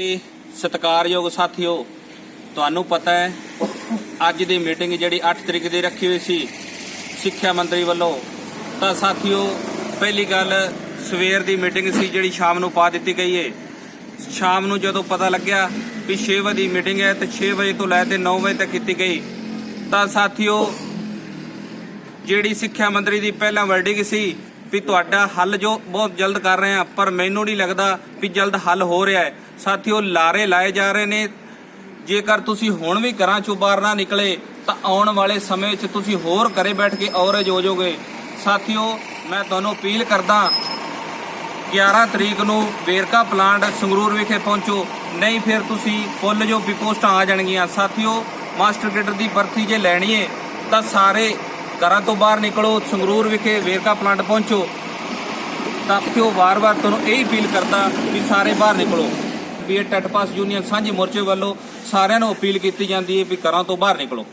ਤੇ ਸਤਿਕਾਰਯੋਗ ਸਾਥੀਓ, ਤੁਹਾਨੂੰ ਪਤਾ ਹੈ, ਅੱਜ ਦੀ ਮੀਟਿੰਗ ਜਿਹੜੀ 8 ਤਰੀਕ ਦੀ ਰੱਖੀ ਹੋਈ ਸੀ ਸਿੱਖਿਆ ਮੰਤਰੀ ਵੱਲੋਂ। ਤਾਂ ਸਾਥੀਓ, ਪਹਿਲੀ ਗੱਲ ਸਵੇਰ ਦੀ ਮੀਟਿੰਗ ਸੀ ਜਿਹੜੀ ਸ਼ਾਮ ਨੂੰ ਪਾ ਦਿੱਤੀ ਗਈ ਏ। ਸ਼ਾਮ ਨੂੰ ਜਦੋਂ ਪਤਾ ਲੱਗਿਆ ਵੀ 6 ਵਜੇ ਦੀ ਮੀਟਿੰਗ ਹੈ, ਤੇ 6 ਵਜੇ ਤੋਂ ਲੈ ਕੇ 9 ਵਜੇ ਤੱਕ ਕੀਤੀ ਗਈ। ਤਾਂ ਸਾਥੀਓ, ਜਿਹੜੀ ਸਿੱਖਿਆ ਮੰਤਰੀ ਦੀ ਪਹਿਲਾਂ ਵਰਡਿੰਗ ਸੀ ਵੀ ਤੁਹਾਡਾ ਹੱਲ ਜੋ ਬਹੁਤ ਜਲਦ ਕਰ ਰਹੇ ਆ ਪਰ ਮੈਨੂੰ ਨਹੀਂ ਲੱਗਦਾ ਵੀ ਜਲਦ ਹੱਲ ਹੋ ਰਿਹਾ ਹੈ। ਸਾਥੀਓ, ਲਾਰੇ ਲਾਏ ਜਾ ਰਹੇ ਨੇ। ਜੇਕਰ ਤੁਸੀਂ ਹੁਣ ਵੀ ਘਰਾਂ ਚੋਂ ਬਾਹਰ ਨਾ ਨਿਕਲੇ, ਤਾਂ ਆਉਣ ਵਾਲੇ ਸਮੇਂ 'ਚ ਤੁਸੀਂ ਹੋਰ ਘਰੇ ਬੈਠ ਕੇ ਔਰਜ ਹੋ ਜਾਓਗੇ। ਸਾਥੀਓ, ਮੈਂ ਤੁਹਾਨੂੰ ਅਪੀਲ ਕਰਦਾ 11 ਤਰੀਕ ਨੂੰ ਵੇਰਕਾ ਪਲਾਂਟ ਸੰਗਰੂਰ ਵਿਖੇ ਪਹੁੰਚੋ। ਨਹੀਂ, ਫਿਰ ਤੁਸੀਂ ਫੁੱਲ ਜੋ ਵੀ ਪੋਸਟਾਂ ਆ ਜਾਣਗੀਆਂ। ਸਾਥੀਓ, ਮਾਸਟਰ ਗ੍ਰੇਡਰ ਦੀ ਭਰਤੀ ਜੇ ਲੈਣੀ ਹੈ ਤਾਂ ਸਾਰੇ ਘਰਾਂ ਤੋਂ ਬਾਹਰ ਨਿਕਲੋ, ਸੰਗਰੂਰ ਵਿਖੇ ਵੇਰਕਾ ਪਲਾਂਟ ਪਹੁੰਚੋ, ਤਾਂ ਕਿ ਉਹ ਵਾਰ-ਵਾਰ ਤੁਹਾਨੂੰ ਇਹੀ ਅਪੀਲ ਕਰਦਾ ਵੀ ਸਾਰੇ ਬਾਹਰ ਨਿਕਲੋ। ਬੀਏ ਟੈਟ ਪਾਸ ਯੂਨੀਅਨ ਸਾਂਝੀ ਮੋਰਚੇ ਵੱਲੋਂ ਸਾਰਿਆਂ ਨੂੰ ਅਪੀਲ ਕੀਤੀ ਜਾਂਦੀ ਹੈ ਵੀ ਘਰਾਂ ਤੋਂ ਬਾਹਰ ਨਿਕਲੋ।